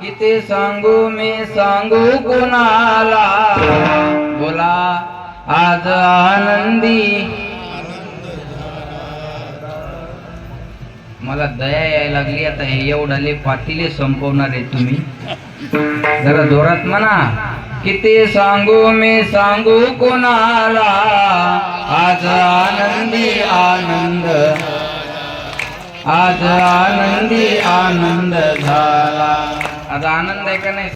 किती सांगू मी सांगू कुणाला? बोला आज आनंदी. मला दया यायला लागली आता हे एवढाले पाटीले संपवणार आहे तुम्ही. जरा जोरात म्हणा. किती सांगू मी सांगू कोणाला? आज आनंदी आनंद. आज आनंदी आनंद झाला. आज आनंद आहे का नाही?